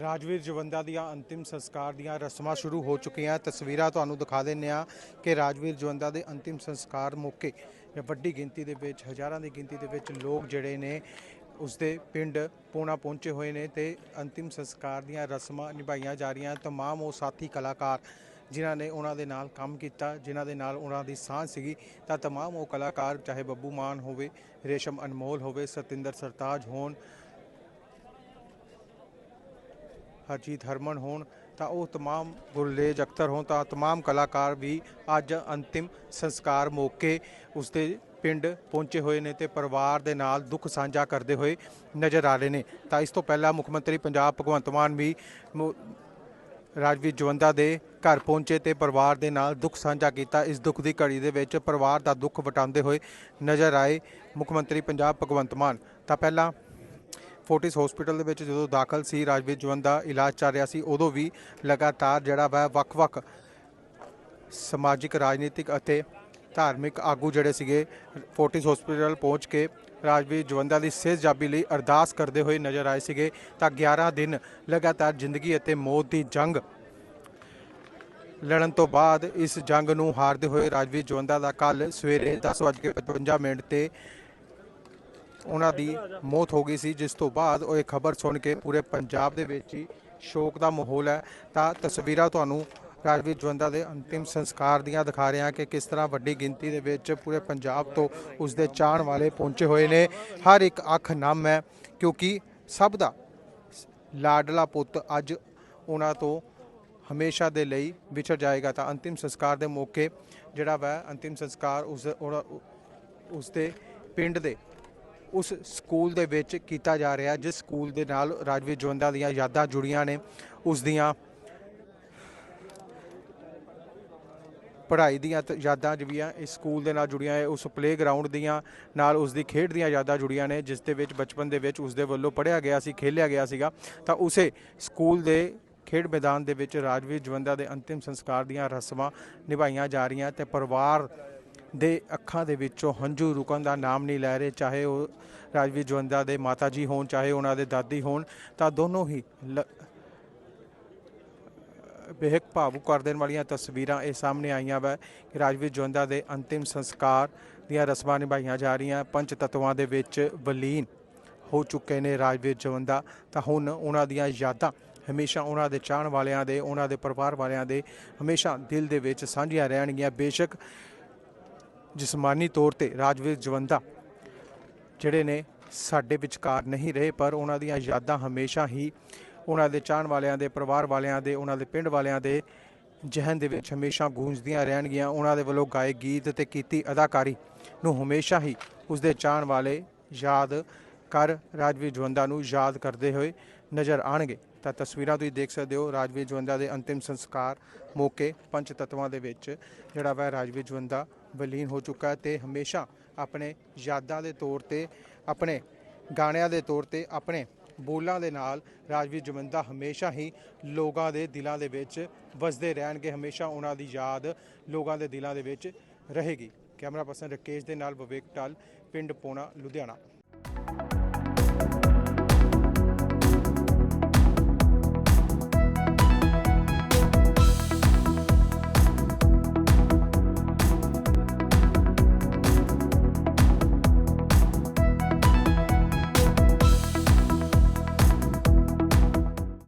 ਰਾਜਵੀਰ ਜਵੰਦਾ ਦੀਆਂ ਅੰਤਿਮ ਸੰਸਕਾਰ ਦੀਆਂ ਰਸਮਾਂ ਸ਼ੁਰੂ ਹੋ ਚੁੱਕੀਆਂ ਤਸਵੀਰਾਂ ਤੁਹਾਨੂੰ ਦਿਖਾ ਦਿੰਨੇ ਆ ਕਿ ਰਾਜਵੀਰ ਜਵੰਦਾ ਦੇ ਅੰਤਿਮ ਸੰਸਕਾਰ ਮੌਕੇ ਵੱਡੀ ਗਿਣਤੀ ਦੇ ਵਿੱਚ, ਹਜ਼ਾਰਾਂ ਦੀ ਗਿਣਤੀ ਦੇ ਵਿੱਚ ਲੋਕ ਜਿਹੜੇ ਨੇ ਉਸਦੇ ਪਿੰਡ ਪੂਣਾ ਪਹੁੰਚੇ ਹੋਏ ਨੇ ਤੇ ਅੰਤਿਮ ਸੰਸਕਾਰ ਦੀਆਂ ਰਸਮਾਂ ਨਿਭਾਈਆਂ ਜਾ ਰਹੀਆਂ ਤਮਾਮ ਉਹ ਸਾਥੀ ਕਲਾਕਾਰ ਜਿਨ੍ਹਾਂ ਨੇ ਉਹਨਾਂ ਦੇ ਨਾਲ ਕੰਮ ਕੀਤਾ, ਜਿਨ੍ਹਾਂ ਦੇ ਨਾਲ ਉਹਨਾਂ ਦੀ ਸਾਂਝ ਸੀਗੀ, ਤਾਂ ਤਮਾਮ ਉਹ ਕਲਾਕਾਰ, ਚਾਹੇ ਬੱਬੂ ਮਾਨ ਹੋਵੇ, ਰੇਸ਼ਮ ਅਨਮੋਲ ਹੋਵੇ, ਸਤਿੰਦਰ ਸਰਤਾਜ ਹੋਣ ਹਰਜੀਤ ਹਰਮਨ ਹੋਣ ਤਾਂ ਉਹ तमाम ਗੁਰਲੇਜ ਅਖਤਰ ਹੋਣ ਤਾਂ तमाम ਕਲਾਕਾਰ ਵੀ ਅੱਜ ਅੰਤਿਮ ਸੰਸਕਾਰ ਮੌਕੇ ਉਸਦੇ ਪਿੰਡ ਪਹੁੰਚੇ ਹੋਏ ਨੇ ਤੇ ਪਰਿਵਾਰ ਦੇ ਨਾਲ ਦੁੱਖ ਸਾਂਝਾ ਕਰਦੇ ਹੋਏ ਨਜ਼ਰ ਆ ਰਹੇ ਨੇ ਤਾਂ ਇਸ ਤੋਂ ਪਹਿਲਾਂ ਮੁੱਖ ਮੰਤਰੀ ਪੰਜਾਬ ਭਗਵੰਤ ਮਾਨ ਵੀ ਮੁ- ਰਾਜਵੀਰ ਜਵੰਦਾ ਦੇ ਘਰ ਪਹੁੰਚੇ ਤੇ ਪਰਿਵਾਰ ਦੇ ਨਾਲ ਦੁੱਖ ਸਾਂਝਾ ਕੀਤਾ ਇਸ ਦੁੱਖ ਦੀ ਘੜੀ ਦੇ ਵਿੱਚ ਪਰਿਵਾਰ ਦਾ ਦੁੱਖ ਵਟਾਉਂਦੇ ਹੋਏ ਨਜ਼ਰ ਆਏ ਮੁੱਖ ਮੰਤਰੀ ਪੰਜਾਬ ਭਗਵੰਤ ਮਾਨ ਤਾਂ ਪਹਿਲਾਂ ਫੋਰਟਿਸ ਹਸਪੀਟਲ ਦੇ ਵਿੱਚ ਜਦੋਂ ਦਾਖਲ ਸੀ, ਰਾਜਵੀਰ ਜਵੰਦਾ ਇਲਾਜ ਚੱਲ ਰਿਹਾ ਸੀ, ਉਦੋਂ ਵੀ ਲਗਾਤਾਰ ਜਿਹੜਾ ਵਾ ਵੱਖ-ਵੱਖ ਸਮਾਜਿਕ, ਰਾਜਨੀਤਿਕ ਅਤੇ ਧਾਰਮਿਕ ਆਗੂ ਜਿਹੜੇ ਸੀਗੇ, ਫੋਰਟਿਸ ਹਸਪੀਟਲ ਪਹੁੰਚ ਕੇ ਰਾਜਵੀਰ ਜਵੰਦਾ ਦੀ ਸਿਹਤਯਾਬੀ ਲਈ ਅਰਦਾਸ ਕਰਦੇ ਹੋਏ ਨਜ਼ਰ ਆਏ ਸੀਗੇ, ਤਾਂ 11 ਦਿਨ ਲਗਾਤਾਰ ਜ਼ਿੰਦਗੀ ਅਤੇ ਮੌਤ ਦੀ ਜੰਗ ਲੜਨ ਤੋਂ ਬਾਅਦ ਇਸ ਜੰਗ ਨੂੰ ਹਾਰਦੇ ਹੋਏ ਰਾਜਵੀਰ ਜਵੰਦਾ ਦਾ ਕੱਲ ਸਵੇਰੇ 10:55 ਮਿੰਟ ਤੇ ਉਹਨਾਂ ਦੀ ਮੌਤ ਹੋ ਗਈ ਸੀ, ਜਿਸ ਤੋਂ ਬਾਅਦ ਉਹ ਇਹ ਖਬਰ ਸੁਣ ਕੇ ਪੂਰੇ ਪੰਜਾਬ ਦੇ ਵਿੱਚ ਹੀ ਸ਼ੋਕ ਦਾ ਮਾਹੌਲ ਹੈ। ਤਾਂ ਤਸਵੀਰਾਂ ਤੁਹਾਨੂੰ ਰਾਜਵੀਰ ਜਵੰਦਾ ਦੇ ਅੰਤਿਮ ਸੰਸਕਾਰ ਦੀਆਂ ਦਿਖਾ ਰਹੇ ਹਾਂ ਕਿ ਕਿਸ ਤਰ੍ਹਾਂ ਵੱਡੀ ਗਿਣਤੀ ਦੇ ਵਿੱਚ ਪੂਰੇ ਪੰਜਾਬ ਤੋਂ ਉਸ ਦੇ ਚਾਹਣ ਵਾਲੇ ਪਹੁੰਚੇ ਹੋਏ ਨੇ। ਹਰ ਇੱਕ ਅੱਖ ਨਮ ਹੈ, ਕਿਉਂਕਿ ਸਭ ਦਾ ਲਾਡਲਾ ਪੁੱਤ ਅੱਜ ਉਹਨਾਂ ਤੋਂ ਹਮੇਸ਼ਾ ਦੇ ਲਈ ਵਿਛੜ ਜਾਏਗਾ। ਤਾਂ ਅੰਤਿਮ ਸੰਸਕਾਰ ਦੇ ਮੌਕੇ ਜਿਹੜਾ ਵਾ, ਅੰਤਿਮ ਸੰਸਕਾਰ ਉਸ ਉਸ ਦੇ ਪਿੰਡ ਦੇ ਉਸ ਸਕੂਲ ਦੇ ਵਿੱਚ ਕੀਤਾ ਜਾ ਰਿਹਾ, ਜਿਸ ਸਕੂਲ ਦੇ ਨਾਲ ਰਾਜਵੀਰ ਜਵੰਦਾ ਦੀਆਂ ਯਾਦਾਂ ਜੁੜੀਆਂ ਨੇ, ਉਸ ਦੀਆਂ ਪੜ੍ਹਾਈ ਦੀਆਂ ਤ- ਯਾਦਾਂ ਜਿਹੜੀਆਂ ਇਸ ਸਕੂਲ ਦੇ ਨਾਲ ਜੁੜੀਆਂ ਹੈ ਉਸ ਪਲੇਗਰਾਉਂਡ ਦੀਆਂ ਨਾਲ ਉਸ ਦੀ ਖੇਡ ਦੀਆਂ ਯਾਦਾਂ ਜੁੜੀਆਂ ਨੇ, ਜਿਸ ਦੇ ਵਿੱਚ ਬਚਪਨ ਦੇ ਵਿੱਚ ਉਸ ਦੇ ਵੱਲੋਂ ਪੜ੍ਹਿਆ ਗਿਆ ਸੀ, ਖੇਲਿਆ ਗਿਆ ਸੀਗਾ। ਤਾਂ ਉਸੇ ਸਕੂਲ ਦੇ ਖੇਡ ਮੈਦਾਨ ਦੇ ਵਿੱਚ ਰਾਜਵੀਰ ਜਵੰਦਾ ਦੇ ਅੰਤਿਮ ਸੰਸਕਾਰ ਦੀਆਂ ਰਸਮਾਂ ਨਿਭਾਈਆਂ ਜਾ ਰਹੀਆਂ ਤੇ ਪਰਿਵਾਰ ਦੇ ਅੱਖਾਂ ਦੇ ਵਿੱਚੋਂ ਹੰਝੂ ਰੁਕਣ ਦਾ ਨਾਮ ਨਹੀਂ ਲੈ ਰਹੇ, ਚਾਹੇ ਉਹ ਰਾਜਵੀਰ ਜਵੰਦਾ ਦੇ ਮਾਤਾ ਜੀ ਹੋਣ, ਚਾਹੇ ਉਹਨਾਂ ਦੇ ਦਾਦੀ ਹੋਣ, ਤਾਂ ਦੋਨੋਂ ਹੀ ਲ- ਭਾਵੁਕ ਕਰ ਦੇਣ ਵਾਲੀਆਂ ਤਸਵੀਰਾਂ ਇਹ ਸਾਹਮਣੇ ਆਈਆਂ ਵਾ ਕਿ ਰਾਜਵੀਰ ਜਵੰਦਾ ਦੇ ਅੰਤਿਮ ਸੰਸਕਾਰ ਦੀਆਂ ਰਸਮਾਂ ਨਿਭਾਈਆਂ ਜਾ ਰਹੀਆਂ, ਪੰਜ ਤਤਵਾਂ ਦੇ ਵਿੱਚ ਵਲੀਨ ਹੋ ਚੁੱਕੇ ਨੇ ਰਾਜਵੀਰ ਜਵੰਦਾ। ਤਾਂ ਹੁਣ ਉਹਨਾਂ ਦੀਆਂ ਯਾਦਾਂ ਹਮੇਸ਼ਾ ਉਹਨਾਂ ਦੇ ਚਾਹਣ ਵਾਲਿਆਂ ਦੇ, ਉਹਨਾਂ ਦੇ ਪਰਿਵਾਰ ਵਾਲਿਆਂ ਦੇ ਹਮੇਸ਼ਾ ਦਿਲ ਦੇ ਵਿੱਚ ਸਾਂਝੀਆਂ ਰਹਿਣਗੀਆਂ। ਬੇਸ਼ੱਕ ਜਿਸਮਾਨੀ ਤੌਰ ਤੇ ਰਾਜਵੀਰ ਜਵੰਦਾ, ਜਿਹੜੇ ਨੇ ਸਾਡੇ ਵਿਚਕਾਰ ਨਹੀਂ ਰਹੇ, ਪਰ ਉਹਨਾਂ ਦੀਆਂ ਯਾਦਾਂ ਹਮੇਸ਼ਾ ਹੀ ਉਹਨਾਂ ਦੇ ਚਾਹਣ ਵਾਲਿਆਂ ਦੇ, ਪਰਿਵਾਰ ਵਾਲਿਆਂ ਦੇ, ਉਹਨਾਂ ਦੇ ਪਿੰਡ ਵਾਲਿਆਂ ਦੇ ਜਹਨ ਦੇ ਵਿੱਚ ਹਮੇਸ਼ਾ ਗੂੰਜਦੀਆਂ ਰਹਿਣਗੀਆਂ। ਉਹਨਾਂ ਦੇ ਵੱਲੋਂ ਗਾਏ ਗੀਤ ਤੇ ਕੀਤੀ ਅਦਾਕਾਰੀ ਨੂੰ ਹਮੇਸ਼ਾ ਹੀ ਉਸ ਦੇ ਚਾਹਣ ਵਾਲੇ ਯਾਦ ਕਰ ਰਾਜਵੀਰ ਜਵੰਦਾ ਨੂੰ ਯਾਦ ਕਰਦੇ ਹੋਏ ਨਜ਼ਰ ਆਣਗੇ ਤਾਂ ਤਸਵੀਰਾਂ ਤੁਸੀਂ ਦੇਖ ਸਕਦੇ ਹੋ, ਰਾਜਵੀਰ ਜਵੰਦਾ ਦੇ ਅੰਤਿਮ ਸੰਸਕਾਰ ਮੌਕੇ ਪੰਜ ਤਤਵਾਂ ਦੇ ਵਿੱਚ, ਜਿਹੜਾ ਵਾ ਰਾਜਵੀਰ ਜਵੰਦਾ ਵਲੀਨ ਹੋ ਚੁੱਕਾ ਹੈ ਤੇ ਹਮੇਸ਼ਾ ਆਪਣੇ ਯਾਦਾਂ ਦੇ ਤੌਰ ਤੇ, ਆਪਣੇ ਗਾਣਿਆਂ ਦੇ ਤੌਰ ਤੇ, ਆਪਣੇ ਬੋਲਾਂ ਦੇ ਨਾਲ ਰਾਜਵੀਰ ਜਵੰਦਾ ਹਮੇਸ਼ਾ ਹੀ ਲੋਕਾਂ ਦੇ ਦਿਲਾਂ ਦੇ ਵਿੱਚ ਵਸਦੇ ਰਹਿਣਗੇ, ਹਮੇਸ਼ਾ ਉਹਨਾਂ ਦੀ ਯਾਦ ਲੋਕਾਂ ਦੇ ਦਿਲਾਂ ਦੇ ਵਿੱਚ ਰਹੇਗੀ। ਕੈਮਰਾ ਪਰਸਨ ਰਕੇਸ਼ ਦੇ ਨਾਲ ਵਿਵੇਕ ਟਾਲ, ਪਿੰਡ ਪੋਣਾ, ਲੁਧਿਆਣਾ।